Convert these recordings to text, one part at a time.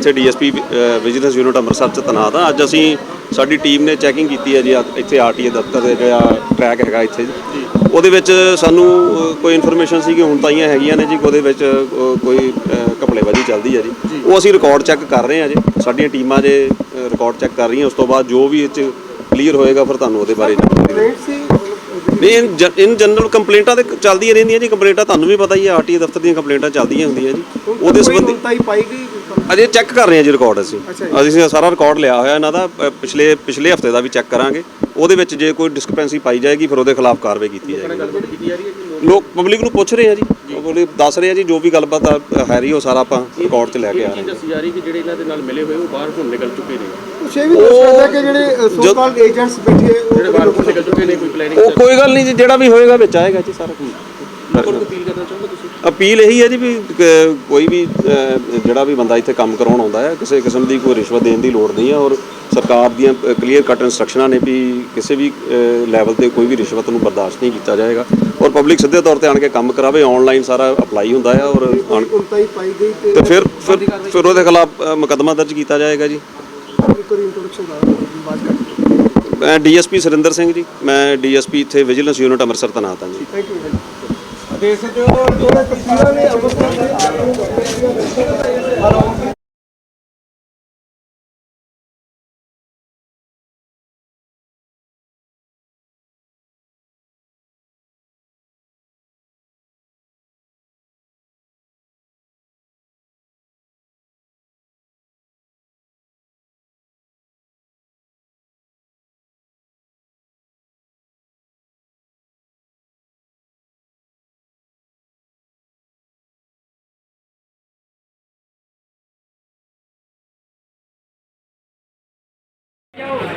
ਇੱਥੇ DSP vigilance unit Amritsar ਚ ਤੈਨਾਤ ਆ। ਅੱਜ ਅਸੀਂ ਸਾਡੀ ਟੀਮ ਨੇ ਚੈਕਿੰਗ ਕੀਤੀ ਹੈ ਜੀ ਇੱਥੇ ਆਰਟੀਏ ਦਫ਼ਤਰ ਦੇ ਜਿਹੜਾ ਟਰੈਕ ਹੈਗਾ ਇੱਥੇ। ਉਹਦੇ ਵਿੱਚ ਸਾਨੂੰ ਕੋਈ ਇਨਫੋਰਮੇਸ਼ਨ ਸੀ ਕਿ ਹੁਣ ਤਾਈਆਂ ਹੈਗੀਆਂ ਨੇ ਜੀ ਉਹਦੇ ਵਿੱਚ ਕੋਈ ਕਪੜੇਬਾਜ਼ੀ ਚੱਲਦੀ ਹੈ ਜੀ। ਉਹ ਅਸੀਂ ਰਿਕਾਰਡ ਚੈੱਕ ਕਰ ਰਹੇ ਹਾਂ ਜੀ। ਸਾਡੀਆਂ ਟੀਮਾਂ ਜੇ ਰਿਕਾਰਡ ਚੈੱਕ ਕਰ ਰਹੀਆਂ ਉਸ ਤੋਂ ਬਾਅਦ ਜੋ ਵੀ ਇਹ ਚ ਕਲੀਅਰ ਹੋਏਗਾ ਫਿਰ ਤੁਹਾਨੂੰ ਉਹਦੇ ਬਾਰੇ ਜਾਣਕਾਰੀ ਦੇਵਾਂਗੇ। ਨਹੀਂ ਇਨ ਜਨਰਲ ਕੰਪਲੇਂਟਾਂ ਤੇ ਚੱਲਦੀਆਂ ਰਹਿੰਦੀਆਂ ਜੀ ਕੰਪਲੇਂਟਾਂ ਤੁਹਾਨੂੰ ਵੀ ਪਤਾ ਹੀ ਹੈ ਆਰਟੀਏ ਦਫ਼ਤਰ ਦੀਆਂ ਕੰਪਲੇਂਟਾਂ ਚੱਲਦੀਆਂ ਹੁੰਦੀਆਂ ਜੀ। ਉਹਦੇ ਸੰਬੰਧੀ ਤਾਈ ਪਾਈ ਗਈ ਅਜੇ ਚੈੱਕ ਕਰ ਰਹੇ ਹਾਂ ਜੀ ਰਿਕਾਰਡ ਅਸੀਂ। ਅਸੀਂ ਸਾਰਾ ਰਿਕਾਰਡ ਲਿਆ ਹੋਇਆ ਇਹਨਾਂ ਦਾ ਪਿਛਲੇ ਪਿਛਲੇ ਹਫ਼ਤੇ ਦਾ ਵੀ ਚੈੱਕ ਕਰਾਂਗੇ। ਉਹਦੇ ਵਿੱਚ ਜੇ ਕੋਈ ਡਿਸਕ੍ਰਿਪੈਂਸੀ ਪਾਈ ਜਾਏਗੀ ਫਿਰ ਉਹਦੇ ਖਿਲਾਫ ਕਾਰਵਾਈ ਕੀਤੀ ਜਾਏਗੀ। ਲੋਕ ਪਬਲਿਕ ਨੂੰ ਪੁੱਛ ਰਹੇ ਆ ਜੀ। ਪਬਲਿਕ ਦੱਸ ਰਹੇ ਆ ਜੀ ਜੋ ਵੀ ਗੱਲਬਾਤ ਆ, ਹੈ ਰਹੀ ਉਹ ਸਾਰਾ ਆਪਾਂ ਰਿਕਾਰਡ 'ਚ ਲੈ ਕੇ ਆ ਰਹੇ ਹਾਂ। ਦੱਸੀ ਜਾ ਰਹੀ ਕਿ ਜਿਹੜੇ ਇਹਨਾਂ ਦੇ ਨਾਲ ਮਿਲੇ ਹੋਏ ਉਹ ਬਾਹਰ ਹੁਣ ਨਿਕਲ ਚੁੱਕੇ ਨੇ। ਛੇ ਵੀ ਦੱਸ ਸਕਦਾ ਕਿ ਜਿਹੜੇ ਸੋ ਕਾਲਡ ਏਜੰਟਸ ਬੈਠੇ ਜਿਹੜੇ ਉਹ ਬਾਹਰ ਹੁਣ ਨਿਕਲ ਚੁੱਕੇ ਨੇ ਕੋਈ ਪਲੈਨਿੰਗ ਉਹ ਕੋਈ ਗੱਲ ਨਹੀਂ ਜੀ ਜਿਹੜਾ ਵੀ ਹੋਏਗਾ ਵਿੱਚ ਆਏਗਾ ਜੀ ਸਾਰਾ ਕੁਝ ਲੋਕਾਂ ਨੂੰ ਅਪੀਲ ਕਰਨਾ ਚਾਹੁੰਦੇ ਤੁਸੀਂ ਅਪੀਲ ਇਹੀ ਹੈ ਜੀ ਵੀ ਕ- ਕੋਈ ਵੀ ਅ, ਜਿਹੜਾ ਵੀ ਬੰਦਾ ਇੱਥੇ ਕੰਮ ਕਰਾਉਣ ਆਉਂਦਾ ਹੈ ਕਿਸੇ ਕਿਸਮ ਦੀ ਕੋਈ ਰਿਸ਼ਵਤ ਦੇਣ ਦੀ ਲੋੜ ਨਹੀਂ ਹੈ ਔਰ ਸਰਕਾਰ ਦੀਆਂ ਕਲੀਅਰ ਕੱਟ ਇਨਸਟਰਕਸ਼ਨਾਂ ਨੇ ਵੀ ਕਿਸੇ ਵੀ ਲੈਵਲ ਤੇ ਕੋਈ ਵੀ ਰਿਸ਼ਵਤ ਨੂੰ ਬਰਦਾਸ਼ਤ ਨਹੀਂ ਕੀਤਾ ਜਾਏਗਾ। ਔਰ ਪਬਲਿਕ ਸਿੱਧੇ ਤੌਰ ਤੇ ਆਣ ਕੇ ਕੰਮ ਕਰਾਵੇ ਆਨਲਾਈਨ ਸਾਰਾ ਅਪਲਾਈ ਹੁੰਦਾ ਹੈ ਔਰ ਆਣ- ਉਲਤਾਈ ਪਾਈ ਗਈ ਤੇ ਤੇ ਫਿਰ ਫਿਰ ਫਿਰ ਉਹਦੇ ਖਿਲਾਫ ਮੁਕੱਦਮਾ ਦਰਜ ਕੀਤਾ ਜਾਏਗਾ ਜੀ। ਇੱਕ ਵਾਰੀ ਇੰਟਰੋਡਕਸ਼ਨ ਦਾ ਬਾਤ ਕਰ ਮੈਂ ਡੀਐਸਪੀ ਸੁਰਿੰਦਰ ਸਿੰਘ ਜੀ ਮੈਂ ਡੀਐਸਪੀ ਇੱਥੇ ਵਿਜੀਲੈਂਸ ਯੂਨਿਟ ਅੰਮ੍ਰਿਤਸਰ ਤੈਨਾਤ ਹਾਂ ਜੀ। ਥੈਂਕ ਯੂ ਦੇਖ ਸਕਦੇ ਹੋ ਜਿਹੜੇ ਤਸਵੀਰਾਂ ਨੇ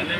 అదే